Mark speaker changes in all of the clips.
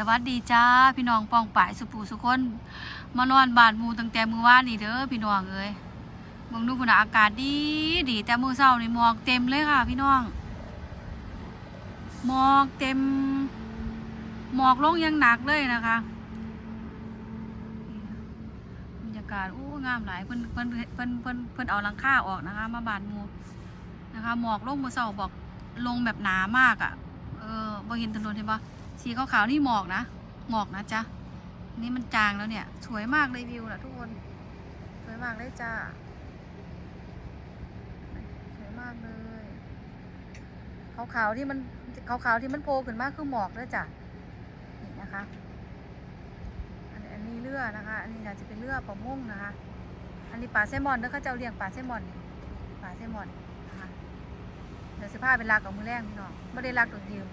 Speaker 1: สวัสดีจ้าพี่น้องปองป่ายสุปูสุคนมานอนบานมูตั้งแต่มือวานนี่เด้อพี่น้องเอ้ยเบิ่งดูพุ่นอากาศดีดีแต่มือเช้านี่หมอกเต็มเลยค่ะ พี่น้องหมอกเต็มหมอกลงยังหนักเลยนะคะบรรยากาศโอ้งามหลายเพิ่นเพิ่นเพิ่นเพิ่นเพิ่นเอาหลังคาออกนะคะ มาบานมูนะคะหมอกลงมือเช้าบอกลงแบบหนามากอะ่ะเออบ่เห็นถนนเห็นปะ สีขาวๆนี่หมอกนะ หมอกนะจ๊ะ นี่มันจางแล้วเนี่ย สวยมากเลยวิวนะทุกคน สวยมากเลยจ้า สวยมากเลยขาวๆที่มันขาวๆที่มันโผล่ขึ้นมากคือหมอกแล้วจ้ะ นี่นะคะ อันนี้เรือนะคะ อันนี้น่าจะเป็นเรือประม่งนะคะ อันนี้ปลาแซลมอนเด้อเขาเจ้าเลี้ยงปลาแซลมอน ปลาแซลมอนนะคะ เดี๋ยวสิพาเป็นลักกับมือแรงพี่น้องไม่ได้ลักตัวยืม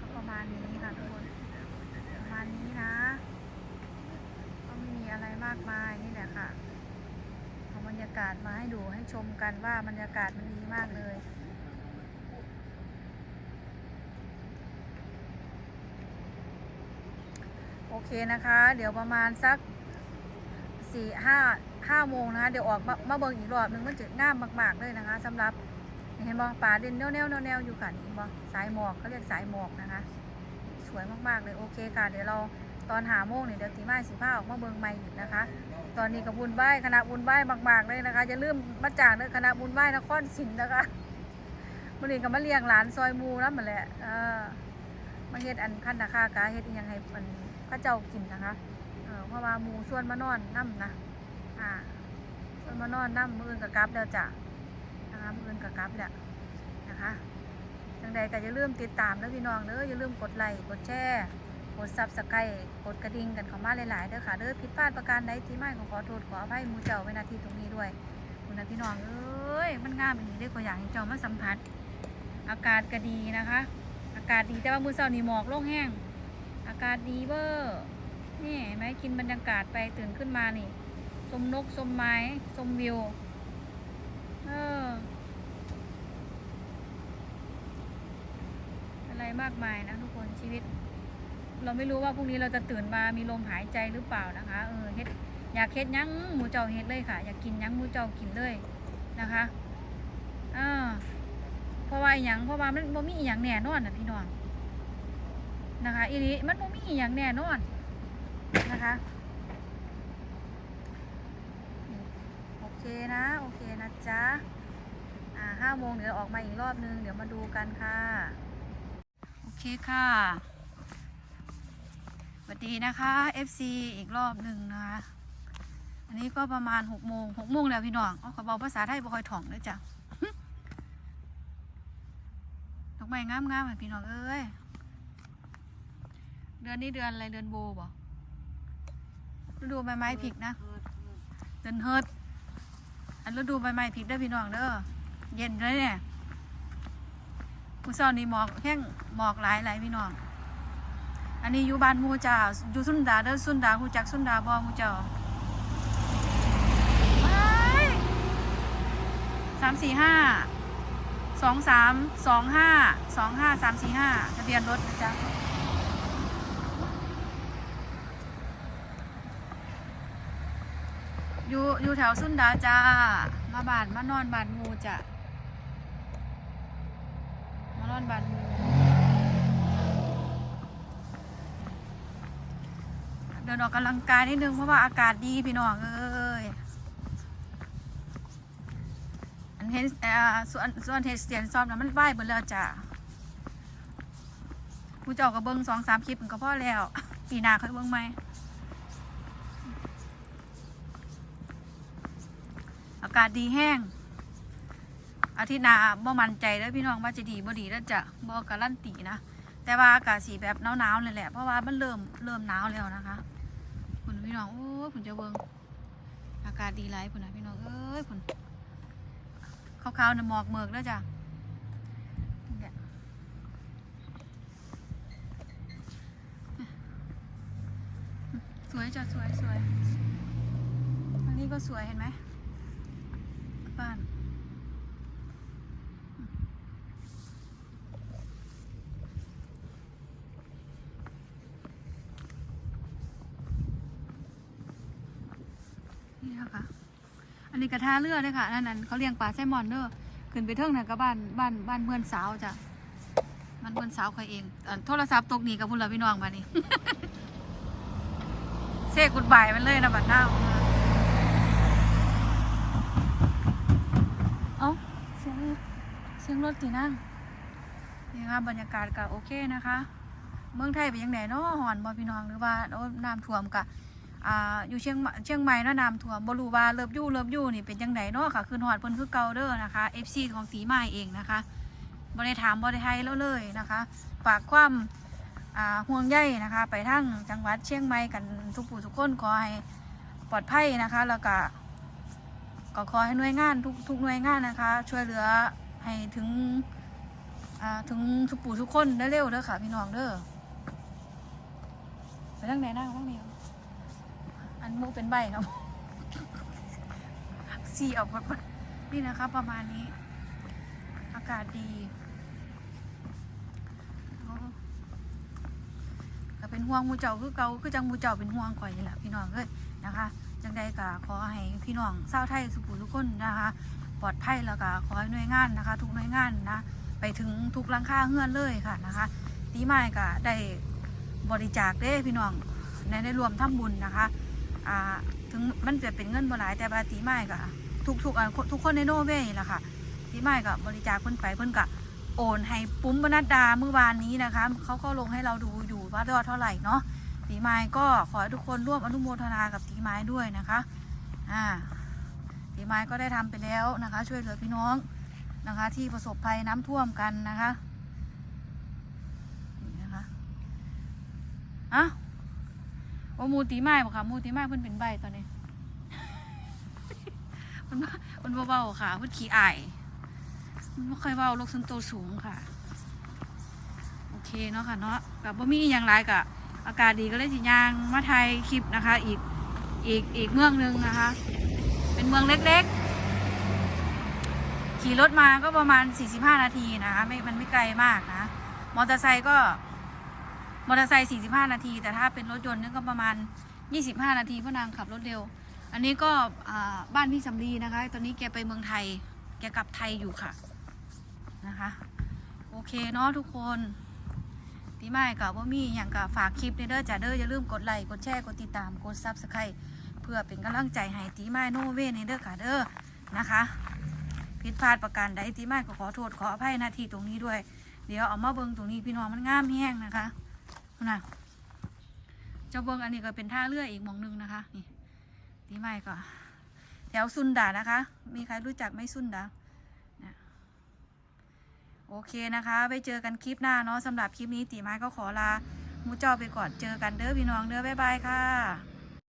Speaker 1: ก็ประมาณนี้ค่ะทุกคนประมาณนี้นะ ก็ไม่มีอะไรมากมายนี่แหละค่ะเอาบรรยากาศมาให้ดูให้ชมกันว่าบรรยากาศมันดีมากเลยโอเคนะคะ เดี๋ยวประมาณสักสี่ห้าห้าโมงนะคะ เดี๋ยวออกมามาเบิ่งอีกรอบหนึงมันจะงามมาก ๆ เลยนะคะสำหรับ เห็นบ่ป่าเด่นแนวแนวแนวๆอยู่ค่ะนี่เห็นบ่สายหมอกเขาเรียกสายหมอกนะคะ สวยมากๆเลยโอเคค่ะ เดี๋ยวเราตอนหาโมงเนี่ยเดี๋ยวตีไม้สีผ้าออกมาเบิ่งใหม่อีกนะคะ ตอนนี้กับบุญไหว้คณะบุญไหว้มากๆเลยนะคะอย่าลืมมาจากเด้อคณะบุญไหว้นครศรีนะคะมันนี้ก็มาเลี้ยงหลานซอยมูแล้วมันแหละมาเฮ็ดอันขั้นราคากาเฮ็ดยังให้มันพระเจ้ากินนะคะเพราะว่ามูส่วนมานอนน้ำนะอ่าส่วนมานอนน้ำมืออื่นกับกลับแล้วจ้ะ นะคะมืออื่นกับกลับแหล้วนะคะจังใดก็อย่าลืมติดตามเด้อพี่น้องเด้ออย่าลืมกดไลค์กดแชร์กดซับสไครต์กดกระดิ่งกันเข้ามาหลายๆเด้อค่ะเด้อผิดพลาดประการใดที่ไม่ขอขอโทษขออภัยมูเจ้าไว้นาทีตรงนี้ด้วยคุณนะพี่น้องเอ้ยมันงามอย่างนี้ได้อก็อย่ากให้เจ้ามาสัมผัส อากาศก็ดีนะคะ อากาศดีแต่ว่ามือเช้านี่หมอกโล่งแห้งอากาศดีเวอร์นี่เห็นไหมกินบรรยากาศไปตื่นขึ้นมานี่ชมนกชมไม้ชมวิว เออ อะไรมากมายนะทุกคนชีวิต เราไม่รู้ว่าพรุ่งนี้เราจะตื่นมามีลมหายใจหรือเปล่านะคะเออเฮ็ดอยากเฮ็ดยั้งหมูเจ้าเฮ็ดเลยค่ะ อยากกินยั้งหมูเจ้ากินเลยนะคะอ่าเพราะว่าอหย่างเพราะว่ามันบ่มีอหย่างแน่นอนนะพี่น้องนะคะอีนี้มันบ่มีอหย่างแน่นอนนะคะโอเคนะ นะจ๊ะอ่าห้าโมงเดี๋ยวออกมาอีกรอบนึง เดี๋ยวมาดูกันค่ะ โอเคค่ะสวัสดีนะคะ FC อีกรอบหนึ่งนะคะ อันนี้ก็ประมาณหกโมงหกโมงแล้วพี่น้องเอาขอบอกภาษาไทยบ่คอยถ่องเลยจ้ะดอกไม้งามๆอะพี่น้องเอ้ย เดือนนี้เดือนอะไรเดือนโบบ่ฤดูใบไม้ผลิกนะ เดือนเฮิร์ อันฤดูใบไม้ผลิกเด้พี่น้องเด้อเย็นเลยเนี่ยผู้เช้านี้หมอกแห้งหมอกหลายหลายพี่น้องอันนี้อยู่บ้านมูเจ้าอยู่สุนดาเด้อสุนดาฮู้จักสุนดาบ่หมูเจ้าสามสี่ห้าสองสามสองห้าสองห้าสามสี่ห้าทะเบียนรถนะจ๊ะ อยู่อยู่แถวสุนดาจ้า มาบานมานอนบานหมูจ้ะ มานอนบานหมูเดินออกกำลังกายนิดนึงเพราะว่าอากาศดีพี่น้องเอ้ยอันเห็นเออส่วนส่วนเทสเตียนซ้อมนะมันไหวเบิดแล้วจ้ะผู้เจ้าก็เบิ้งสองสามคลิปมันก็พอแล้ว ปีหน้าค่อยเบิ้งไหม อากาศดีแห้งอาทิตย์หน้าบ่มั่นใจแล้วพี่น้องว่าจะดีบ่ดีแล้วจะบ่การันตีนะแต่ว่าอากาศสีแบบหนาวๆเลยแหละเพราะว่ามันเริ่มเริ่มหนาวแล้วนะคะคุณพี่น้องโอ้ยคุณจะเบิงอากาศดีไรคุณนะพี่น้องเอ้ยคุณขาวๆน่ะหมอกเมือกแล้วจ้ะสวยจ้ะสวยสวยอันนี้ก็สวยเห็นไหมบ้าน อันนี้กระทาเรือเลยค่ะนั่นนั่นเขาเลี้ยงปลาแซลมอนเด้อขึ้นไปเทิงนั่นก็บ้านบ้านบ้านเพื่อนสาวจ้ะบ้านเพื่อนสาวใครเองอันโทรศัพท์ตกหนีกับพุ่นละพี่น้องมานี่เซกุดบายมันเลยนะบัดหน้าเอ้าเสียงเสียงรถตีนั่งนี่ค่ะบรรยากาศก็โอเคนะคะ เมืองไทยเป็นยังไงเนาะหอนบ่พี่น้องหรือว่าน้ำท่วมกะ อ่าอยู่เชียงใหม่เชียงใหม่นะน้ำท่วมบ่รู้ว่าเลิฟยู่เลิฟยู่นี่เป็นจังไดเนาะค่ะคือฮอดเพิ่นคือเก่าเด้อนะคะ FC ของสีไม้เองนะคะบ่ได้ถามบ่ได้ให้แล้วเลยนะคะฝากความห่วงใยนะคะ ไปทั้งจังหวัดเชียงใหม่กันทุกผู้ทุกคนขอให้ปลอดภัยนะคะ แล้วก็ก็ขอให้หน่วยงานทุกทุกหน่วยงานนะคะ ช่วยเหลือให้ถึงถึงทุกผู้ทุกคนได้เร็วเด้อค่ะพี่น้องเด้อไปทางไหนนั่งทางนี้ อันมูเป็นใบครับสีออกมานี่นะคะประมาณนี้ อากาศดีก็เป็นห่วงมูเจ้าคือเกาคือจังมูเจ้าเป็นห่วงข่อยนี่แหละพี่น้องเอ้ยนะคะจังใดก็ขอให้พี่น้องเศร้าไทยสุขุทุกคนนะคะ ปลอดภัยแล้วก็ขอให้หน่วยงานนะคะ ทุกหน่วยงานนะไปถึงทุกลังคาเฮือนเลยค่ะนะคะตีไม้ก็ได้บริจาคเด้พี่น้องในได้รวมทำบุญนะคะ อ่า ถึงมันจะเป็นเงินบ่หลายแต่บาตีไม้ก็ทุกทุกทุกคนในโนเวย์แหละค่ะตีไม้ก็บริจาคเพิ่นไปเพิ่นก็โอนให้ปุ้มบรรดาเมื่อวานนี้นะคะเขาก็ลงให้เราดูอยู่ว่ายอดเท่าไหร่เนาะตีไม้ก็ขอให้ทุกคนร่วมอนุโมทนากับตีไม้ด้วยนะคะอ่าตีไม้ก็ได้ทำไปแล้วนะคะ ช่วยเหลือพี่น้องนะคะ ที่ประสบภัยน้ำท่วมกันนะคะนี่นะคะอะ ว่าหมูตีไม้บ่ค่ะมูตีไม้เพิ่นเป็นใบตอนนี้มันมันเบาๆค่ะเพิ่นขี้อายมันบ่ค่อยเบาโลกส่วนตัวสูงค่ะ โอเคเนาะค่ะเนาะกับบ่มีอหย่างไรกะอากาศดีก็เลยสิย่างมาไทยคลิปนะคะ อีกอีกอีกเมืองหนึงนะคะ เป็นเมืองเล็กๆ ขี่รถมาก็ประมาณ 45 นาทีนะคะไม่มันไม่ไกลมากนะ มอเตอร์ไซค์ก็ มอเตอร์ไซค์45 นาที แต่ถ้าเป็นรถยนต์นี่ก็ประมาณ 25 นาทีเพราะนางขับรถเร็ว อันนี้ก็บ้านพี่สำลีนะคะ ตอนนี้แกไปเมืองไทย แกกลับไทยอยู่ค่ะนะคะ โอเคเนาะทุกคนตีไม่กับว่ามีอย่างกับฝากคลิปเด้อจ้าเด้ออย่าลืมกดไลค์กดแชร์กดติดตามกดซับสไครต์เพื่อเป็นกำลังใจให้ตีไม้โนเวนเด้อค่ะเด้อนะคะผิดพลาดประการใดตีไม้ก็ขอโทษขออภัยนาทีตรงนี้ด้วย เดี๋ยวเอามาเบิงตรงนี้พี่น้องมันงามแห้งนะคะ นะเจ้าเบิงอันนี้ก็เป็นท่าเรืออีกมองหนึงนะคะนี่ตีไม้ก็ แถวซุนดานะคะ มีใครรู้จักไหมซุนดานะโอเคนะคะไปเจอกันคลิปหน้าเนาะสำหรับคลิปนี้ตีไม้ก็ขอลาหมูเจ้าไปก่อนเจอกันเด้อพี่น้องเด้อบ๊ายบายค่ะ